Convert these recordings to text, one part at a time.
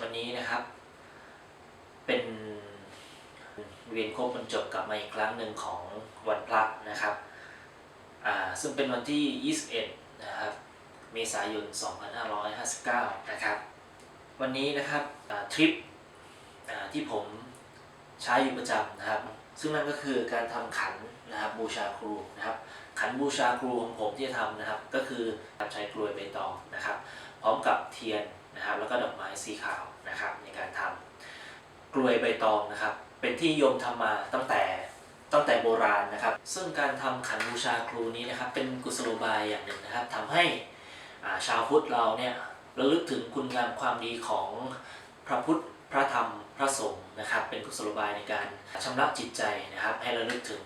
วันนี้นะครับ เป็นเวียนครบบรรจบกลับมาอีกครั้งหนึ่งของวันพระนะครับซึ่งเป็นวันที่ 21 นะครับ เมษายน 2559 นะครับ วันนี้นะครับทริปที่ผมใช้อยู่ประจำนะครับ ซึ่งนั่นก็คือการทำขันนะครับบูชาครูนะครับ ขันบูชาครูของผมที่จะทำนะครับ ก็คือใช้กลวยใบตองนะครับ พร้อมกับเทียน นะครับแล้วก็ดอกไม้สีขาวนะครับในการทำกลวยใบตองนะครับ เป็นที่ยมทำมาตั้งแต่ตั้งแต่โบราณนะครับ ซึ่งการทำขันบูชาครูนี้นะครับ เป็นกุศโลบายอย่างหนึ่งนะครับทำให้าชาวพุทธเราเนี่ยระลึกถึงคุณงามความดีของพระพุทธพระธรรมพระสงฆ์นะครับ เป็นกุศโลบายในการชำระจิตใจนะครับ ให้ระลึกถึง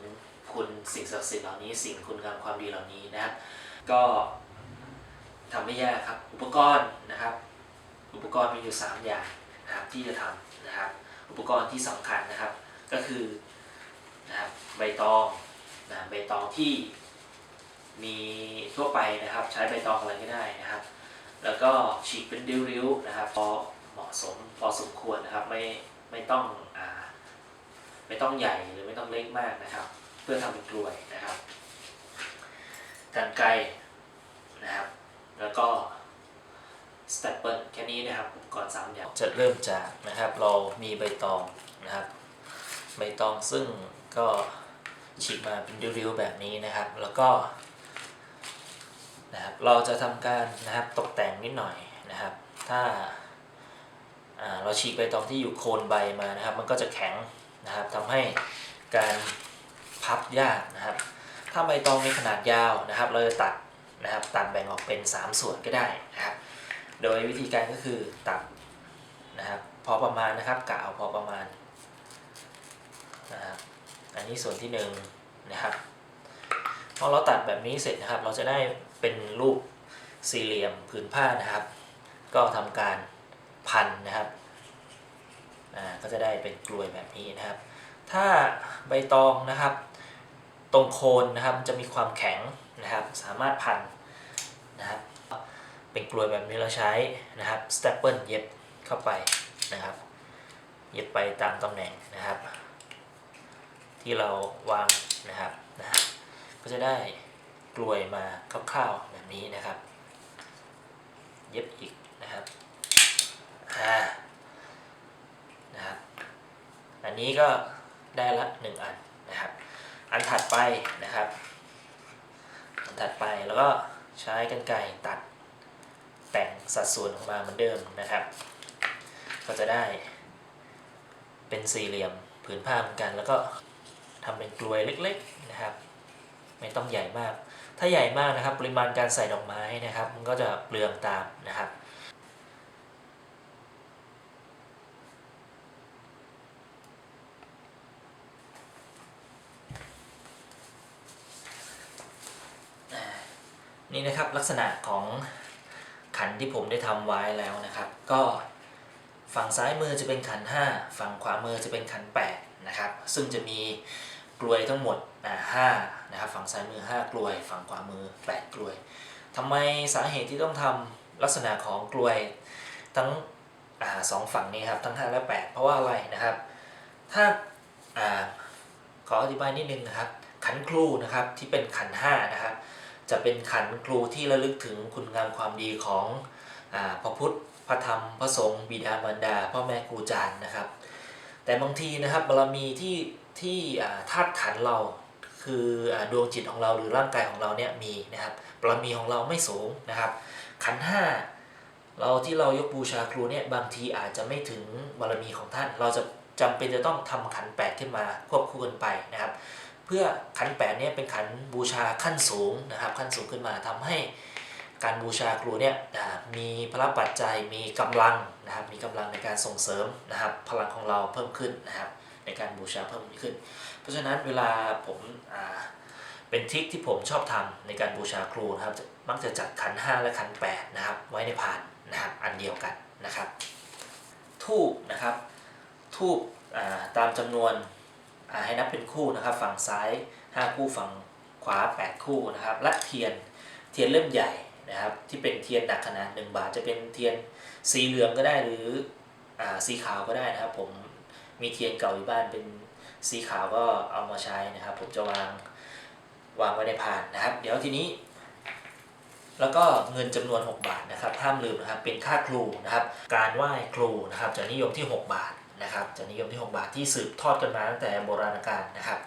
คุณสิ่งศักดิ์สิทธิ์เหล่านี้ สิ่งคุณงามความดีเหล่านี้นะครับ ก็ทำไม่ยากครับ อุปกรณ์นะครับ อุปกรณ์มีอยู่ 3 อย่างนะครับที่จะทำนะครับ อุปกรณ์ที่สำคัญนะครับ ก็คือนะครับใบตองนะใบตองที่มีทั่วไปนะครับ ใช้ใบตองอะไรก็ได้นะครับ แล้วก็ฉีกเป็นริ้วๆนะครับ พอเหมาะสมพอสมควรนะครับไม่ไม่ต้องอ่าไม่ต้องใหญ่หรือไม่ต้องเล็กมากนะครับ เพื่อทำเป็นกลวยนะครับกันไกรนะครับ แล้วก็ สเตปเปิลแค่นี้นะครับอุปกรณ์สามอย่างจะเริ่มจากนะครับเรามีใบตองนะครับใบตองซึ่งก็ฉีกมาเป็นริ้วๆแบบนี้นะครับ แล้วก็นะครับเราจะทำการนะครับตกแต่งนิดหน่อยนะครับ ถ้าอ่าเราฉีกใบตองที่อยู่โคนใบมานะครับ มันก็จะแข็งนะครับทำให้การพับยากนะครับ ถ้าใบตองมีขนาดยาวนะครับ เราจะตัดนะครับตัดแบ่งออกเป็น 3 ส่วนก็ได้นะครับ โดยวิธีการก็คือตัดนะครับพอประมาณนะครับกะเอาพอประมาณนะครับอันนี้ส่วนที่หนึ่งนะครับพอเราตัดแบบนี้เสร็จนะครับ เราจะได้เป็นรูปสี่เหลี่ยมผืนผ้านะครับ ก็ทำการพันนะครับอ่าก็จะได้เป็นกลวยแบบนี้นะครับ ถ้าใบตองนะครับ ตรงโคนนะครับจะมีความแข็งนะครับ สามารถพันนะครับ เป็นกลวยแบบนี้เราใช้นะครับสเตปเปิลเย็บเข้าไปนะครับ เย็บไปตามตำแหน่งนะครับ ที่เราวางนะครับนะก็จะได้กลวยมาคร่าวๆแบบนี้นะครับ เย็บอีกนะครับอ่านะครับอันนี้ก็ได้ละหนึ่งอันนะครับ อันถัดไปนะครับ อันถัดไปแล้วก็ใช้กันไกรตัด แต่งสัดส่วนออกมาเหมือนเดิมนะครับ ก็จะได้เป็นสี่เหลี่ยมผืนผ้าเหมือนกัน แล้วก็ทำเป็นกลวยเล็กๆนะครับ ไม่ต้องใหญ่มาก ถ้าใหญ่มากนะครับ ปริมาณการใส่ดอกไม้นะครับ มันก็จะเปลืองตามนะครับนี่นะครับลักษณะของ ขันที่ผมได้ทำไว้แล้วนะครับ ก็ฝั่งซ้ายมือจะเป็นขัน 5 ฝั่งขวามือจะเป็นขัน8นะครับ ซึ่งจะมีกลวยทั้งหมดอ่าห้านะครับ ฝั่งซ้ายมือ 5 กลวย ฝั่งขวามือ 8 กลวยทำไมสาเหตุที่ต้องทำลักษณะของกลวยทั้งอ่าสองฝั่งนี้ครับ ทั้ง 5 และ 8 เพราะว่าอะไรนะครับ ถ้าอ่าขออธิบายนิดนึงนะครับ ขันครูนะครับที่เป็นขัน5นะครับ จะเป็นขันครูที่ระลึกถึงคุณงามความดีของอพระพุทธพระธรรมพระสงฆ์บิดามารดาพ่อแม่ครูอาจารย์นะครับ แต่บางทีนะครับบารมีที่ที่อ่าธาตุขันเราคืออดวงจิตของเราหรือร่างกายของเราเนี่ยมีนะครับบารมีของเราไม่สูงนะครับ ขันห้าเราที่เรายกบูชาครูเนี่ยบางทีอาจจะไม่ถึงบารมีของท่าน เราจะจำเป็นจะต้องทำขันแปดขึ้นมาควบคู่กันไปนะครับ เพื่อขันแปดเนี่ยเป็นขันบูชาขั้นสูงนะครับ ขั้นสูงขึ้นมาทำให้การบูชาครูเนี่ยมีพระปัจจัยมีกำลังนะครับมีกำลังในการส่งเสริมนะครับ พลังของเราเพิ่มขึ้นนะครับ ในการบูชาเพิ่มขึ้น เพราะฉะนั้นเวลาผมาเป็นทริคที่ผมชอบทำในการบูชาครูนะครับมักจะจัดขัน5และขัน8นะครับ ไว้ในพานนะครับอันเดียวกันนะครับทูบนะครับทูบตามจำนวน ให้นับเป็นคู่นะครับฝั่งซ้าย 5 คู่ฝั่งขวา 8 คู่นะครับและเทียนเทียนเล่มใหญ่นะครับที่เป็นเทียนหนักขนาด 1 บาทจะเป็นเทียนสีเหลืองก็ได้หรืออสีขาวก็ได้นะครับ ผมมีเทียนเก่าอยู่บ้านเป็นสีขาวก็เอามาใช้นะครับ ผมจะวางวางไว้ในพานนะครับ เดี๋ยวทีนี้ แล้วก็เงินจำนวน 6 บาทนะครับห้ามลืมนะครับเป็นค่าครูนะครับ การไหว้ครูนะครับจะนิยมที่ 6 บาท นะครับจะนิยมที่ 6 บาทที่สืบทอดกันมาตั้งแต่โบราณกาลนะครับ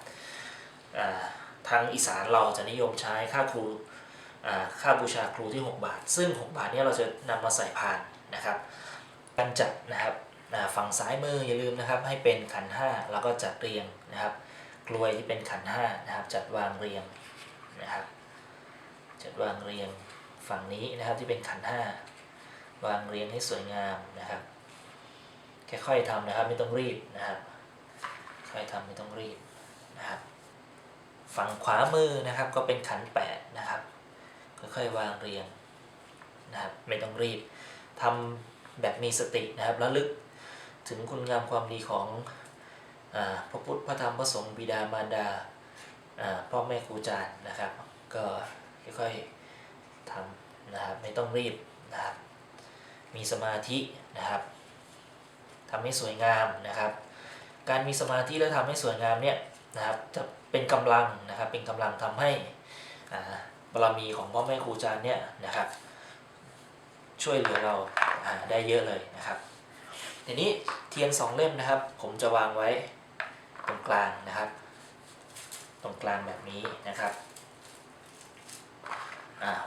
ทางอีสานเราจะนิยมใช้ค่าครูค่าบูชาครูที่ 6 บาท ซึ่ง 6 บาทนี้เราจะนำมาใส่พานนะครับการจัดนะครับฝั่งซ้ายมืออย่าลืมนะครับให้เป็นขันห้าแล้วก็จัดเรียงนะครับ กลวยที่เป็นขันห้านะครับจัดวางเรียงนะครับจัดวางเรียงฝั่งนี้นะครับที่เป็นขันห้าวางเรียงให้สวยงามนะครับ ค่อยๆทำนะครับ ไม่ต้องรีบนะครับค่อยทำไม่ต้องรีบนะครับ ฝั่งขวามือนะครับก็เป็นขันแปดนะครับค่อยๆวางเรียงนะครับ ไม่ต้องรีบทำแบบมีสตินะครับแล้วลึกถึงคุณงามความดีของอพระพุทธพระธรรมพระสงฆ์บิดามารดาอ่าพ่อแม่ครูอาจารย์นะครับ ก็ค่อยๆทำนะครับไม่ต้องรีบนะครับมีสมาธินะครับ ทำให้สวยงามนะครับ การมีสมาธิและทำให้สวยงามเนี่ยนะครับจะเป็นกำลังนะครับเป็นกำลังทำให้บารมีของพ่อแม่ครูอาจารย์เนี่ยนะครับช่วยเหลือเราได้เยอะเลยนะครับทีนี้เทียนสองเล่มนะครับ ผมจะวางไว้ตรงกลางนะครับ ตรงกลางแบบนี้นะครับ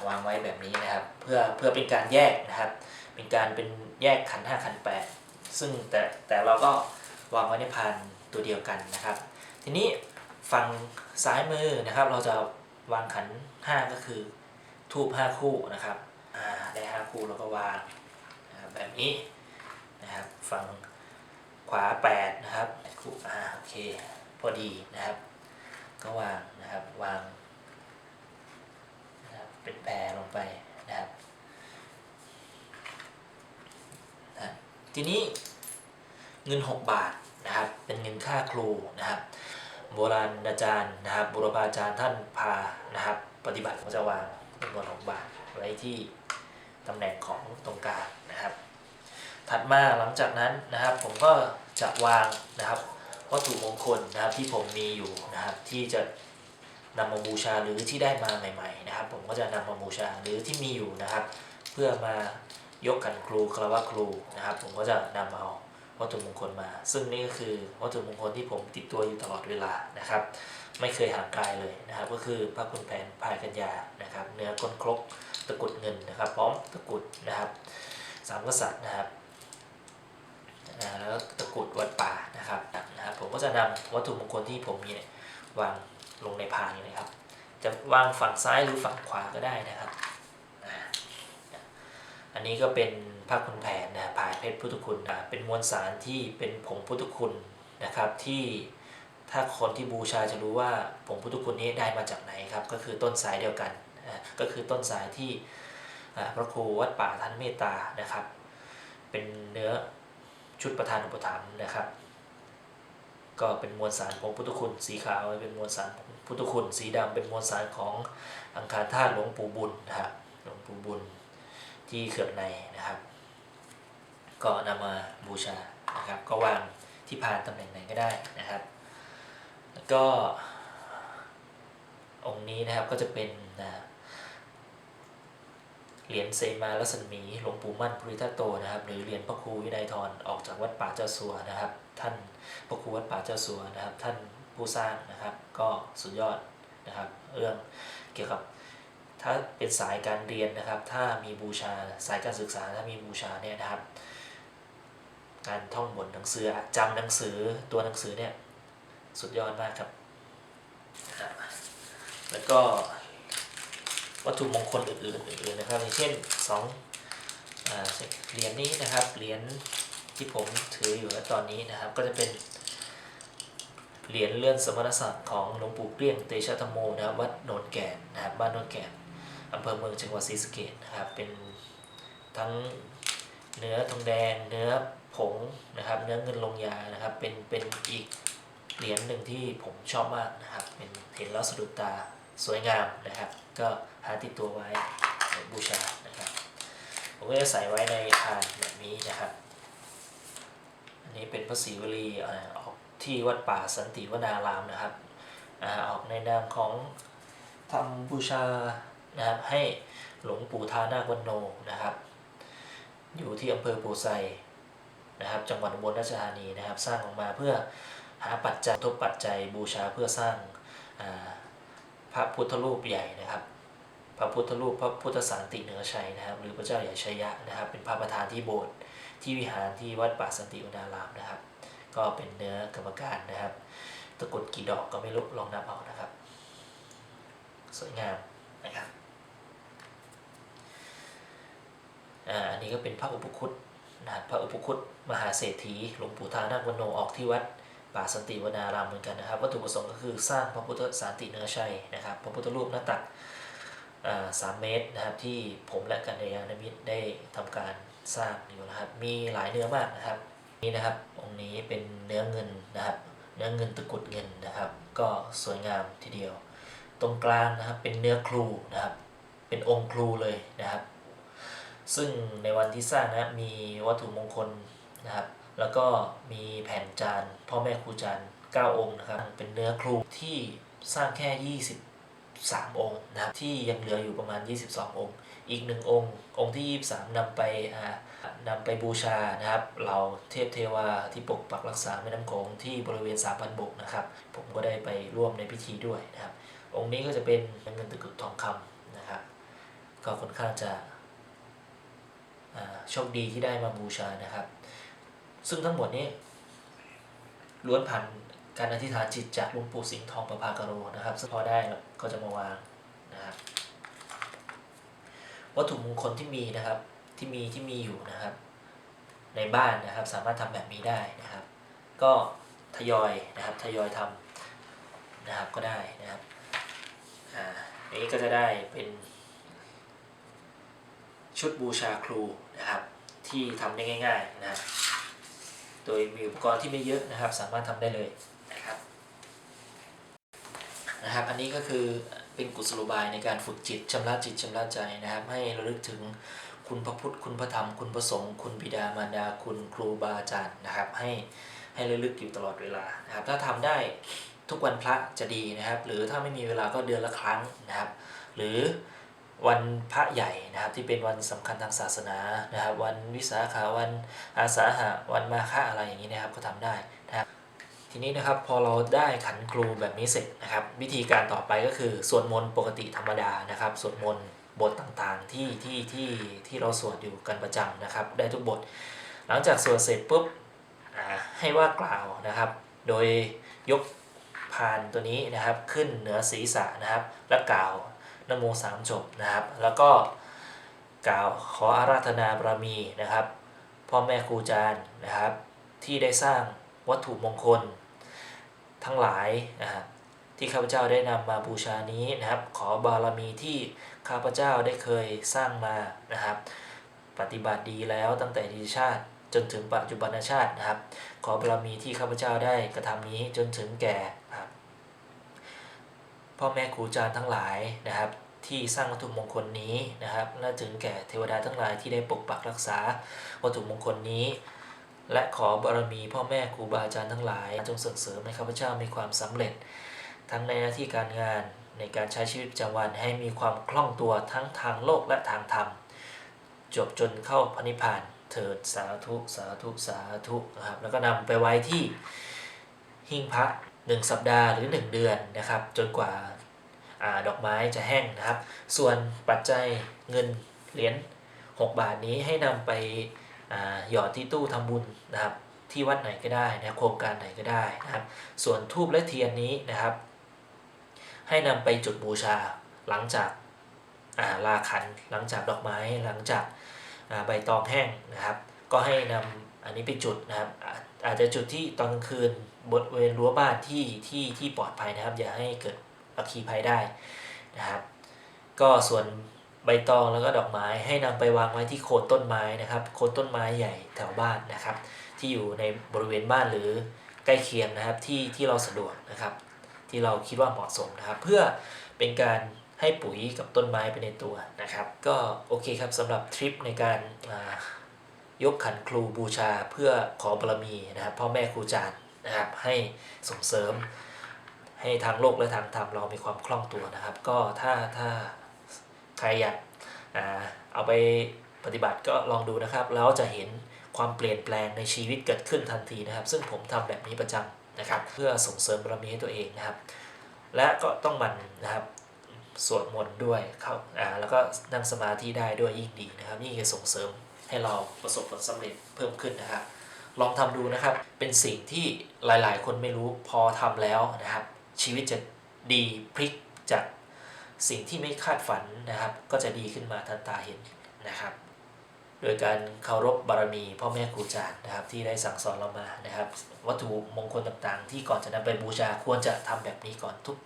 วางไว้แบบนี้นะครับ เพื่อเพื่อเป็นการแยกนะครับ เป็นการเป็นแยกขันห้าขันแปด ซึ่งแต่แต่เราก็วางไว้ในพานตัวเดียวกันนะครับ ทีนี้ฝั่งซ้ายมือนะครับ เราจะวางขันห้าก็คือทูบห้าคู่นะครับได้ห้าคู่เราก็วางนะครับแบบนี้นะครับฝั่งขวาแปดนะครับคู่อ่าโอเคพอดีนะครับ ก็วางนะครับวางนะครับเป็นแพรลงไปนะครับนะ ทีนี้เงิน 6 บาทนะครับเป็นเงินค่าครูนะครับโบราณอาจารย์นะครับบุรพาจารย์ท่านพานะครับ ปฏิบัติก็จะวางจำนวน6บาทไว้ที่ตำแหน่งของตรงกลางนะครับ ถัดมาหลังจากนั้นนะครับ ผมก็จะวางนะครับวัตถุมงคลนะครับที่ผมมีอยู่นะครับ ที่จะนำมาบูชาหรือที่ได้มาใหม่ ๆ นะครับ ผมก็จะนำมาบูชาหรือที่มีอยู่นะครับ เพื่อมา ยกขันครูคารวะครูนะครับ ผมก็จะนำเอาวัตถุมงคลมา ซึ่งนี่ก็คือวัตถุมงคลที่ผมติดตัวอยู่ตลอดเวลานะครับ ไม่เคยห่างไกายเลยนะครับ ก็คือพระคุณแผนพายกัญญานะครับ เนื้อก้นครกตะกุดเงินนะครับ พร้อมตะกุดนะครับสามกษัตริย์นะครับแล้วตะกุดวัดป่านะครับนะครับ ผมก็จะนำวัตถุมงคลที่ผมมีเนี่ยวางลงในพานนะครับ จะวางฝั่งซ้ายหรือฝั่งขวาก็ได้นะครับ อันนี้ก็เป็นพระคุณแผนนะพายเพชรพุทธคุณอ่าเป็นมวลสารที่เป็นผงพุทธคุณนะครับที่ถ้าคนที่บูชาจะรู้ว่าผงพุทธคุณนี้ได้มาจากไหนครับ ก็คือต้นสายเดียวกันก็คือต้นสายที่พระครูวัดป่าท่านเมตตานะครับ เป็นเนื้อชุดประธานอุปถัมภ์นะครับ ก็เป็นมวลสารของพุทธคุณสีขาวเป็นมวลสารของพุทธคุณสีดำเป็นมวลสารของอังคารธาตุหลวงปู่บุญนะครับหลวงปู่บุญ ที่เขื่อนในนะครับ ก็นำมาบูชานะครับ ก็วางที่พานตำแหน่งไหนก็ได้นะครับแล้วก็องค์นี้นะครับก็จะเป็นนะเหรียญเซมาลัศมีหลวงปู่มั่นภูริทัตโตนะครับ หรือเหรียญพระครูวินัยทรออกจากวัดป่าเจ้าสัวนะครับ ท่านพระครูวัดป่าเจ้าสัวนะครับ ท่านผู้สร้างนะครับ ก็สุดยอดนะครับ เรื่องเกี่ยวกับ ถ้าเป็นสายการเรียนนะครับ ถ้ามีบูชาสายการศึกษาถ้ามีบูชาเนี่ยนะครับ การท่องบทหนังสือจำหนังสือตัวหนังสือเนี่ยสุดยอดมากครับ แล้วก็วัตถุมงคลอื่นๆอื่นๆนะครับอย่างเช่นสองเหรียญนี้นะครับเหรียญที่ผมถืออยู่ณตอนนี้นะครับ ก็จะเป็นเหรียญเลื่อนสมณศักดิ์ของหลวงปู่เกลี้ยงเตชะธรรมโมนะครับวัดโนนแก่นนะครับบ้านโนนแก่น อำเภอเมืองจังหวัดศรีสะเกษนะครับ เป็นทั้งเนื้อทองแดง เนื้อผงนะครับ เนื้อเงินลงยานะครับ เป็นเป็นอีกเหรียญหนึ่งที่ผมชอบมากนะครับ เป็นเห็นแล้วสะดุดตาสวยงามนะครับ ก็หาติดตัวไว้บูชานะครับ ผมก็จะใส่ไว้ในพานแบบนี้นะครับ อันนี้เป็นพระศรีวลีออกที่วัดป่าสันติวนารามนะครับออกในนามของทำบูชา นะครับให้หลวงปู่ทานาควันโนนะครับ อยู่ที่อำเภอปูไซนะครับจังหวัดอุบลราชธานีนะครับ สร้างออกมาเพื่อหาปัจจัยทบปัจจัยบูชาเพื่อสร้างพระพุทธรูปใหญ่นะครับ พระพุทธรูปพระพุทธสันติเหนือชัยนะครับ หรือพระเจ้าใหญ่ชัยยะนะครับ เป็นพระประธานที่โบสถ์ที่วิหารที่วัดป่าสันติวนารามนะครับ ก็เป็นเนื้อกรรมการนะครับ ตะกุดกี่ดอกก็ไม่รู้ลองนับเอานะครับ สวยงามนะครับ อ่าอันนี้ก็เป็นพระอุปคุตนะครับพระอุปคุตมหาเศรษฐีหลวงปู่ทานาควโนออกที่วัดป่าสันติวนารามเหมือนกันนะครับ วัตถุประสงค์ก็คือสร้างพระพุทธสันติเนื้อชัยนะครับ พระพุทธรูปหน้าตักอ่าสามเมตรนะครับที่ผมและกันยานมิตรได้ทำการสร้างอยู่นะครับ มีหลายเนื้อมากนะครับ นี่นะครับองค์นี้เป็นเนื้อเงินนะครับ เนื้อเงินตะกุดเงินนะครับ ก็สวยงามทีเดียว ตรงกลางนะครับเป็นเนื้อครูนะครับ เป็นองค์ครูเลยนะครับ ซึ่งในวันที่สร้างนะครับมีวัตถุมงคลนะครับ แล้วก็มีแผ่นจานพ่อแม่ครูจาน9องค์นะครับ เป็นเนื้อครูที่สร้างแค่ 23 องค์นะครับ ที่ยังเหลืออยู่ประมาณ 22 องค์ อีกหนึ่งองค์ องค์ที่ 23นำไปอ่านำไปบูชานะครับเหล่าเทพเทวาที่ปกปักรักษาแม่น้ำโขงที่บริเวณสามพันบกนะครับ ผมก็ได้ไปร่วมในพิธีด้วยนะครับ องค์นี้ก็จะเป็นเงินตะกรุดทองคำนะครับ ก็ค่อนข้างจะ โชคดีที่ได้มาบูชานะครับ ซึ่งทั้งหมดนี้ล้วนผ่านการอธิษฐานจิตจากหลวงปู่สิงห์ทองประภากโรนะครับ ซึ่งพอได้ก็จะมาวางนะครับ วัตถุมงคลที่มีนะครับที่มีที่มีอยู่นะครับ ในบ้านนะครับสามารถทำแบบนี้ได้นะครับ ก็ทยอยนะครับทยอยทำนะครับก็ได้นะครับอ่าอันนี้ก็จะได้เป็น ชุดบูชาครูนะครับ ที่ทำได้ง่ายๆนะครับโดยมีอุปกรณ์ที่ไม่เยอะนะครับ สามารถทำได้เลยนะครับนะครับ อันนี้ก็คือเป็นกุศโลบายในการฝึกจิตชำระจิตชำระใจนะครับ ให้ระลึกถึงคุณพระพุทธคุณพระธรรมคุณพระสงฆ์คุณบิดามารดาคุณครูบาอาจารย์นะครับ ให้ให้ระลึกอยู่ตลอดเวลานะครับ ถ้าทำได้ทุกวันพระจะดีนะครับ หรือถ้าไม่มีเวลาก็เดือนละครั้งนะครับ หรือ วันพระใหญ่นะครับที่เป็นวันสำคัญทางศาสนานะครับ วันวิสาขาวันอาสาหะวันมาฆะอะไรอย่างนี้นะครับก็ทำได้นะครับทีนี้นะครับพอเราได้ขันครูแบบนี้เสร็จนะครับ วิธีการต่อไปก็คือสวดมนต์ปกติธรรมดานะครับสวดมนต์บทต่างๆที่ที่ที่ที่เราสวดอยู่กันประจำนะครับ ได้ทุกบท หลังจากสวดเสร็จปุ๊บให้ว่ากล่าวนะครับ โดยยกพานตัวนี้นะครับขึ้นเหนือศีรษะนะครับ และกล่าว นโมสามจบนะครับ แล้วก็กล่าวขออาราธนาบารมีนะครับ พ่อแม่ครูอาจารย์นะครับ ที่ได้สร้างวัตถุมงคล ทั้งหลายนะครับที่ข้าพเจ้าได้นำมาบูชานี้นะครับ ขอบารมีที่ข้าพเจ้าได้เคยสร้างมานะครับ ปฏิบัติดีแล้วตั้งแต่ดีชาติจนถึงปัจจุบันชาตินะครับ ขอบารมีที่ข้าพเจ้าได้กระทำนี้จนถึงแก่นะครับ พ่อแม่ครูอาจารย์ทั้งหลายนะครับ ที่สร้างวัตถุมงคลนี้นะครับและถึงแก่เทวดาทั้งหลายที่ได้ปกปักรักษาวัตถุมงคลนี้ และขอบารมีพ่อแม่ครูบาอาจารย์ทั้งหลาย จงส่งเสริมให้ข้าพเจ้ามีความสำเร็จ ทั้งในหน้าที่การงานในการใช้ชีวิตประจำวันให้มีความคล่องตัวทั้งทางโลกและทางธรรม จบจนเข้าพระนิพพานเถิดสาธุสาธุสาธุนะครับแล้วก็นำไปไว้ที่หิ้งพระ หนึ่งสัปดาห์หรือ 1 เดือนนะครับ จนกว่าอาดอกไม้จะแห้งนะครับ ส่วนปัจจัยเงินเหรียญ6บาทนี้ให้นำไปหยอดที่ตู้ทำบุญนะครับ ที่วัดไหนก็ได้นะโครงการไหนก็ได้นะครับ ส่วนทูบและเทียนนี้นะครับ ให้นำไปจุดบูชาหลังจากาลาขันหลังจากดอกไม้หลังจากาใบตองแห้งนะครับ ก็ให้นำอันนี้ไปจุดนะครับ อาอาจจะจุดที่ตอนกลางคืน บริเวณรั้วบ้านที่ที่ที่ปลอดภัยนะครับ อย่าให้เกิดอัคคีภัยได้นะครับ ก็ส่วนใบตองแล้วก็ดอกไม้ให้นำไปวางไว้ที่โคนต้นไม้นะครับโคนต้นไม้ใหญ่แถวบ้านนะครับ ที่อยู่ในบริเวณบ้านหรือใกล้เคียงนะครับที่ที่เราสะดวกนะครับ ที่เราคิดว่าเหมาะสมนะครับ เพื่อเป็นการให้ปุ๋ยกับต้นไม้ไปในตัวนะครับ ก็โอเคครับสำหรับทริปในการยกขันครูบูชาเพื่อขอบารมีนะครับพ่อแม่ครูอาจารย์ นะครับ ให้ส่งเสริมให้ทางโลกและทางธรรมเรามีความคล่องตัวนะครับ ก็ถ้าถ้าใครอยากเอาไปปฏิบัติก็ลองดูนะครับ แล้วจะเห็นความเปลี่ยนแปลงในชีวิตเกิดขึ้นทันทีนะครับ ซึ่งผมทำแบบนี้ประจำนะครับ เพื่อส่งเสริมบารมีให้ตัวเองนะครับ และก็ต้องมันนะครับสวดมนต์ด้วยเข้าอ่าแล้วก็นั่งสมาธิได้ด้วยยิ่งดีนะครับ นี่จะส่งเสริมให้เราประสบผลสำเร็จเพิ่มขึ้นนะครับ ลองทำดูนะครับ เป็นสิ่งที่หลายๆ คนไม่รู้พอทำแล้วนะครับ ชีวิตจะดีพลิกจากสิ่งที่ไม่คาดฝันนะครับ ก็จะดีขึ้นมาทันตาเห็นนะครับ โดยการเคารพบารมีพ่อแม่ครูอาจารย์นะครับ ที่ได้สั่งสอนเรามานะครับ วัตถุมงคลต่างๆ ที่ก่อนจะนำไปบูชาควรจะทำแบบนี้ก่อนทุก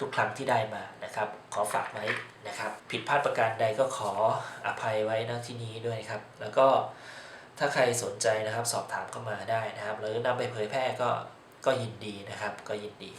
ทุกครั้งที่ได้มานะครับ ขอฝากไว้นะครับ ผิดพลาดประการใดก็ขออภัยไว้ณที่นี้ด้วยครับ แล้วก็ ถ้าใครสนใจนะครับสอบถามเข้ามาได้นะครับ หรือนำไปเผยแพร่ก็ก็ยินดีนะครับ ก็ยินดี